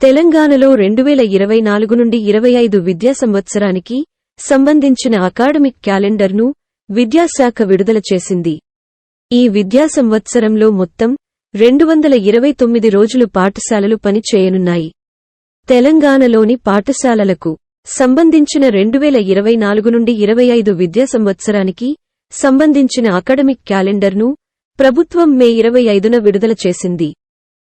తెలంగాణలో రెండువేల ఇరవై నాలుగు నుండి ఇరవై ఐదు విద్యా సంవత్సరానికి సంబంధించిన అకాడమిక్ క్యాలెండర్ను విద్యాశాఖ విడుదల చేసింది. ఈ విద్యా సంవత్సరంలో మొత్తం రెండు వందల ఇరవై తొమ్మిది రోజులు పాఠశాలలు పనిచేయనున్నాయి. తెలంగాణలోని పాఠశాలలకు సంబంధించిన రెండువేల ఇరవై నాలుగు నుండి ఇరవై ఐదు విద్యా సంవత్సరానికి సంబంధించిన అకాడమిక్ క్యాలెండర్ను ప్రభుత్వం మే ఇరవై ఐదున విడుదల చేసింది.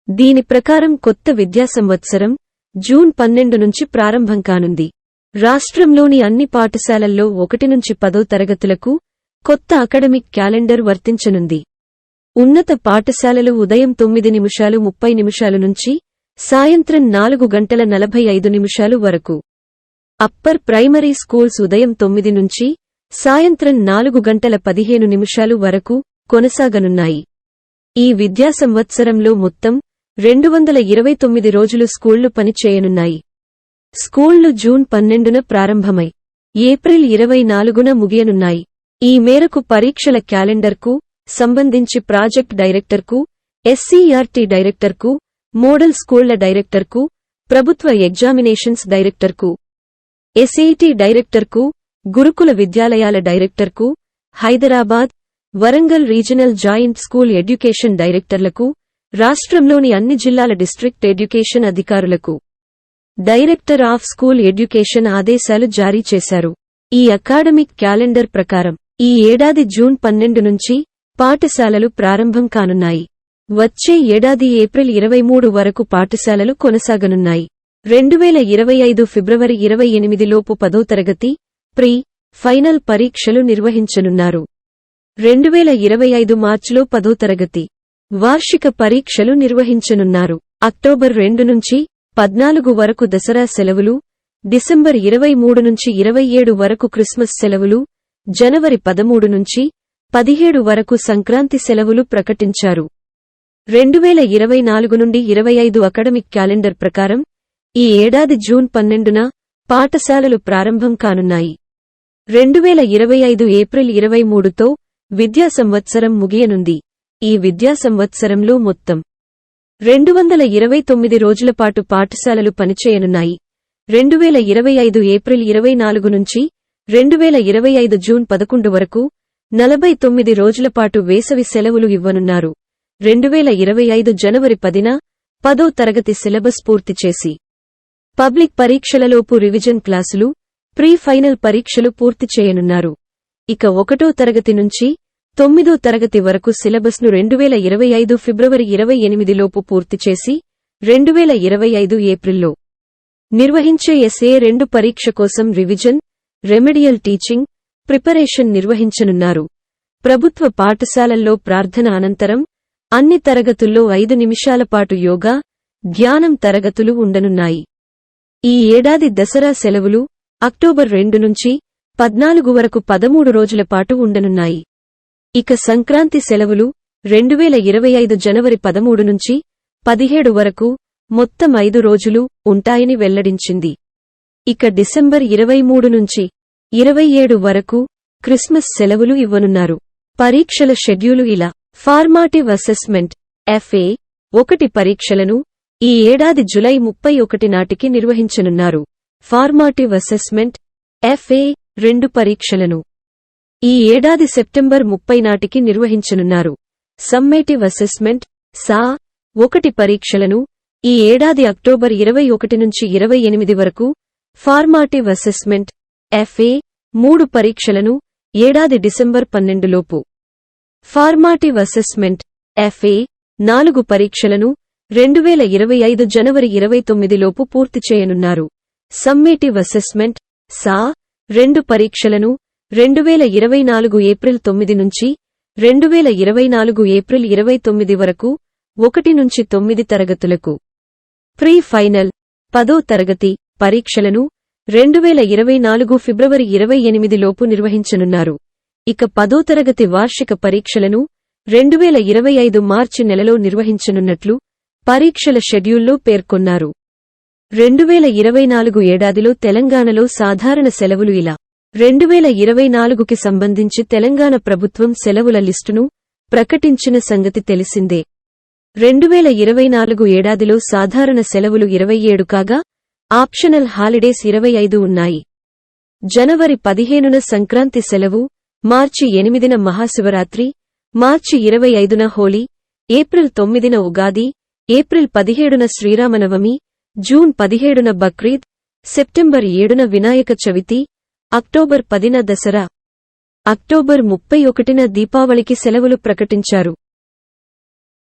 దీని ప్రకారం కొత్త విద్యా సంవత్సరం జూన్ పన్నెండు నుంచి ప్రారంభం కానుంది. రాష్ట్రంలోని అన్ని పాఠశాలల్లో ఒకటి నుంచి పదో తరగతులకు కొత్త అకాడమిక్ క్యాలెండర్ వర్తించనుంది. ఉన్నత పాఠశాలలు ఉదయం తొమ్మిది నిమిషాలు ముప్పై నిమిషాలు నుంచి సాయంత్రం నాలుగు గంటల నలభై ఐదు నిమిషాలు వరకు. అప్పర్ ప్రైమరీ స్కూల్స్ ఉదయం తొమ్మిది నుంచి సాయంత్రం నాలుగు గంటల పదిహేను నిమిషాలు వరకు కొనసాగనున్నాయి. ఈ విద్యా సంవత్సరంలో మొత్తం రెండు వందల ఇరవై తొమ్మిది రోజులు స్కూళ్ళు పనిచేయనున్నాయి. స్కూళ్ళు జూన్ పన్నెండున ప్రారంభమై ఏప్రిల్ ఇరవై నాలుగున ముగియనున్నాయి. ఈ మేరకు పరీక్షల క్యాలెండర్కు సంబంధించి ప్రాజెక్ట్ డైరెక్టర్కు ఎస్సీఆర్టీ డైరెక్టర్కు మోడల్ స్కూళ్ళ డైరెక్టర్కు ప్రభుత్వ ఎగ్జామినేషన్స్ డైరెక్టర్కు ఎస్ఐటి డైరెక్టర్కు గురుకుల విద్యాలయాల డైరెక్టర్కు Hyderabad Warangal regional joint school education డైరెక్టర్లకు రాష్ట్రంలోని అన్ని జిల్లాల డిస్ట్రిక్ట్ ఎడ్యుకేషన్ అధికారులకు డైరెక్టర్ ఆఫ్ స్కూల్ ఎడ్యుకేషన్ ఆదేశాలు జారీ చేశారు. ఈ అకాడమిక్ క్యాలెండర్ ప్రకారం ఈ ఏడాది జూన్ పన్నెండు నుంచి పాఠశాలలు ప్రారంభం కానున్నాయి. వచ్చే ఏడాది ఏప్రిల్ ఇరవై మూడు వరకు పాఠశాలలు కొనసాగనున్నాయి. రెండువేల ఇరవై ఐదు ఫిబ్రవరి ఇరవై ఎనిమిదిలోపు పదో తరగతి ప్రీ ఫైనల్ పరీక్షలు నిర్వహించనున్నారు. రెండువేల ఇరవై ఐదు మార్చిలో పదో తరగతి వార్షిక పరీక్షలు నిర్వహించనున్నారు. అక్టోబర్ రెండు నుంచి పద్నాలుగు వరకు దసరా సెలవులు డిసెంబర్ ఇరవై మూడు నుంచి ఇరవై ఏడు వరకు క్రిస్మస్ సెలవులు జనవరి పదమూడు నుంచి పదిహేడు వరకు సంక్రాంతి సెలవులు ప్రకటించారు. రెండువేల ఇరవై నాలుగు నుండి ఇరవై ఐదు అకాడమిక్ క్యాలెండర్ ప్రకారం ఈ ఏడాది జూన్ పన్నెండున పాఠశాలలు ప్రారంభం కానున్నాయి. రెండువేల ఇరవై ఐదు ఏప్రిల్ ఇరవై మూడుతో విద్యా సంవత్సరం ముగియనుంది. ఈ విద్యా సంవత్సరంలో మొత్తం రెండు వందల ఇరవై తొమ్మిది రోజులపాటు పాఠశాలలు పనిచేయనున్నాయి. రెండువేల ఇరవై ఐదు ఏప్రిల్ ఇరవై నాలుగు నుంచి రెండువేల ఇరవై ఐదు జూన్ పదకొండు వరకు నలభై తొమ్మిది రోజులపాటు వేసవి సెలవులు ఇవ్వనున్నారు. రెండువేల ఇరవై ఐదు జనవరి పదిన పదో తరగతి సిలబస్ పూర్తి చేసి పబ్లిక్ పరీక్షలలోపు రివిజన్ క్లాసులు ప్రీ ఫైనల్ పరీక్షలు పూర్తి చేయనున్నారు. ఇక ఒకటో తరగతి నుంచి తొమ్మిదో తరగతి వరకు సిలబస్ను రెండువేల ఇరవై ఐదు ఫిబ్రవరి ఇరవై ఎనిమిదిలోపు పూర్తి చేసి రెండువేల ఇరవై ఐదు ఏప్రిల్లో నిర్వహించే ఎస్ఏ రెండు పరీక్ష కోసం రివిజన్ రెమెడియల్ టీచింగ్ ప్రిపరేషన్ నిర్వహించనున్నారు. ప్రభుత్వ పాఠశాలల్లో ప్రార్థన అనంతరం అన్ని తరగతుల్లో ఐదు నిమిషాల పాటు యోగా ధ్యానం తరగతులు ఉండనున్నాయి. ఈ ఏడాది దసరా సెలవులు అక్టోబర్ రెండు నుంచి పద్నాలుగు వరకు పదమూడు రోజుల పాటు ఉండనున్నాయి. ఇక సంక్రాంతి సెలవులు రెండువేల ఇరవై ఐదు జనవరి పదమూడు నుంచి పదిహేడు వరకు మొత్తం ఐదు రోజులు ఉంటాయని వెల్లడించింది. ఇక డిసెంబర్ ఇరవై మూడు నుంచి ఇరవై ఏడు వరకు క్రిస్మస్ సెలవులు ఇవ్వనున్నారు. పరీక్షల షెడ్యూలు ఇలా. ఫార్మాటివ్ అసెస్మెంట్ ఎఫ్ఏ ఒకటి పరీక్షలను ఈ ఏడాది జులై ముప్పై ఒకటి నాటికి నిర్వహించనున్నారు. ఫార్మాటివ్ అసెస్మెంట్ ఎఫ్ఏ రెండు పరీక్షలను ఈ ఏడాది సెప్టెంబర్ ముప్పై నాటికి నిర్వహించనున్నారు. సమ్మేటివ్ అసెస్మెంట్ సా ఒకటి పరీక్షలను ఈ ఏడాది అక్టోబర్ ఇరవై ఒకటి నుంచి ఇరవై ఎనిమిది వరకు ఫార్మాటివ్ అసెస్మెంట్ ఎఫ్ఏ మూడు పరీక్షలను ఏడాది డిసెంబర్ పన్నెండులోపు ఫార్మాటివ్ అసెస్మెంట్ ఎఫ్ఏ నాలుగు పరీక్షలను రెండువేల ఇరవై ఐదు జనవరి ఇరవై తొమ్మిదిలోపు పూర్తి చేయనున్నారు. సమ్మేటివ్ అసెస్మెంట్ సా రెండు పరీక్షలను రెండువేల ఇరవై నాలుగు ఏప్రిల్ తొమ్మిది నుంచి రెండువేల ఇరవై నాలుగు ఏప్రిల్ ఇరవై తొమ్మిది వరకు ఒకటి నుంచి తొమ్మిది తరగతులకు ప్రీ ఫైనల్ పదో తరగతి పరీక్షలను రెండువేల ఇరవై నాలుగు ఫిబ్రవరి ఇరవై ఎనిమిదిలోపు నిర్వహించనున్నారు. ఇక పదో తరగతి వార్షిక పరీక్షలను రెండువేల ఇరవై ఐదు మార్చి నెలలో నిర్వహించనున్నట్లు పరీక్షల షెడ్యూల్లో పేర్కొన్నారు. రెండువేల ఇరవై నాలుగు ఏడాదిలో తెలంగాణలో సాధారణ సెలవులు ఇలా. రెండువేల ఇరవై నాలుగుకి సంబంధించి తెలంగాణ ప్రభుత్వం సెలవుల లిస్టును ప్రకటించిన సంగతి తెలిసిందే. రెండువేల ఇరవై నాలుగు ఏడాదిలో సాధారణ సెలవులు ఇరవై ఏడు కాగా ఆప్షనల్ హాలిడేస్ ఇరవై ఐదు ఉన్నాయి. జనవరి పదిహేనున సంక్రాంతి సెలవు మార్చి ఎనిమిదిన మహాశివరాత్రి మార్చి ఇరవై ఐదున హోలీ ఏప్రిల్ తొమ్మిదిన ఉగాది ఏప్రిల్ పదిహేడున శ్రీరామనవమి జూన్ పదిహేడున బక్రీద్ సెప్టెంబర్ ఏడున వినాయక చవితి అక్టోబర్ పదిన దసరా. అక్టోబర్ ముప్పై ఒకటిన దీపావళికి సెలవులు ప్రకటించారు.